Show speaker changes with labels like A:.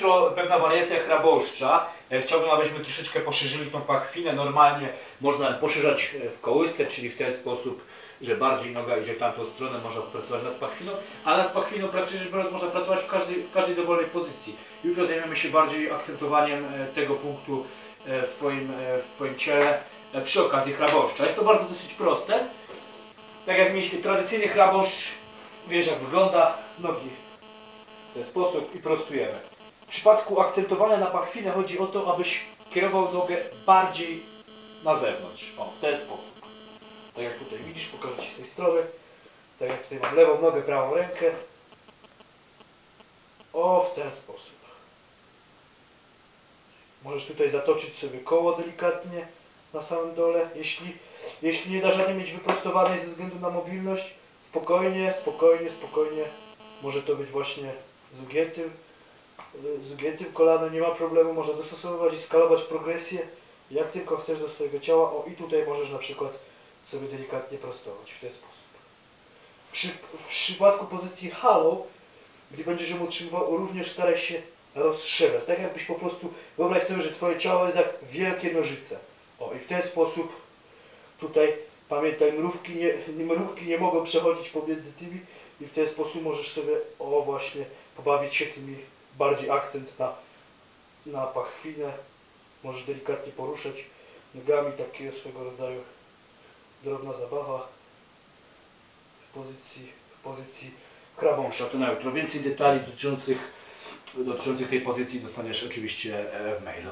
A: jutro pewna wariacja chraboszcza. E, Chciałbym, abyśmy troszeczkę poszerzyli tą pachwinę. Normalnie można poszerzać e, w kołysce, czyli w ten sposób, że bardziej noga idzie w tamtą stronę, można pracować nad pachwiną, a nad pachwiną praktycznie można pracować w każdej, w każdej dowolnej pozycji. Jutro zajmiemy się bardziej akcentowaniem e, tego punktu w Twoim, w twoim ciele przy okazji chraboszcza. Jest to bardzo dosyć proste. Tak jak mieliśmy tradycyjny chraboszcz, wiesz jak wygląda, nogi w ten sposób i prostujemy. W przypadku akcentowania na pachwinę chodzi o to, abyś kierował nogę bardziej na zewnątrz. O, w ten sposób. Tak jak tutaj widzisz, pokażę Ci z tej strony. Tak jak tutaj mam lewą nogę, prawą rękę. O, w ten sposób. Możesz tutaj zatoczyć sobie koło delikatnie na samym dole. Jeśli, jeśli nie dasz rady mieć wyprostowanej ze względu na mobilność, spokojnie, spokojnie, spokojnie. Może to być właśnie z ugiętym, z ugiętym kolanem, nie ma problemu. Można dostosowywać i skalować progresję jak tylko chcesz do swojego ciała. O i tutaj możesz na przykład sobie delikatnie prostować w ten sposób. Przy, w przypadku pozycji halo, gdy będziesz ją utrzymywał, również staraj się rozszerzać. Tak jakbyś po prostu, wyobraź sobie, że twoje ciało jest jak wielkie nożyce. O i w ten sposób tutaj pamiętaj, mrówki nie- mrówki nie mogą przechodzić pomiędzy tymi i w ten sposób możesz sobie, o właśnie, pobawić się tymi, bardziej akcent na, na pachwinę. Możesz delikatnie poruszać nogami, takie swego rodzaju drobna zabawa w pozycji, w pozycji krabąsza. To na jutro. Więcej detali dotyczących, dotyczących tej pozycji dostaniesz oczywiście e, w mailu.